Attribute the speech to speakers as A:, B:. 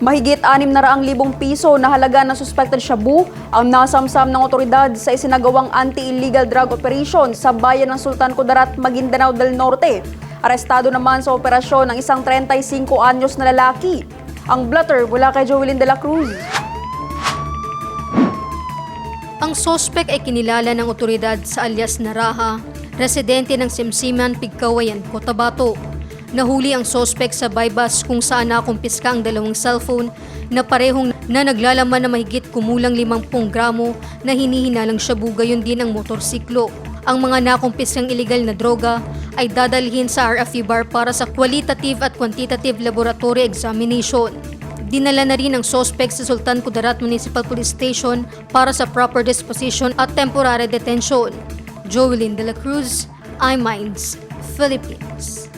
A: Mahigit 600,000 piso na halaga ng suspected shabu ang nasamsam ng otoridad sa isinagawang anti-illegal drug operation sa bayan ng Sultan Kudarat, Maguindanao del Norte. Arestado naman sa operasyon ang isang 35 anyos na lalaki. Ang blotter mula kay Joelyn de la Cruz.
B: Ang sospek ay kinilala ng otoridad sa alias Naraha, residente ng Simsiman, Pigkawayan, Cotabato. Nahuli ang sospek sa bypass kung saan nakumpiska ang dalawang cellphone na parehong na naglalaman na mahigit kumulang 50 gramo na hinihinalang shabu gayon din ang motorsiklo. Ang mga nakumpiskang iligal na droga ay dadalhin sa RFU bar para sa qualitative at quantitative laboratory examination. Dinala na rin ang sospek sa Sultan Kudarat Municipal Police Station para sa proper disposition at temporary detention. Joelyn De La Cruz, iMinds, Philippines.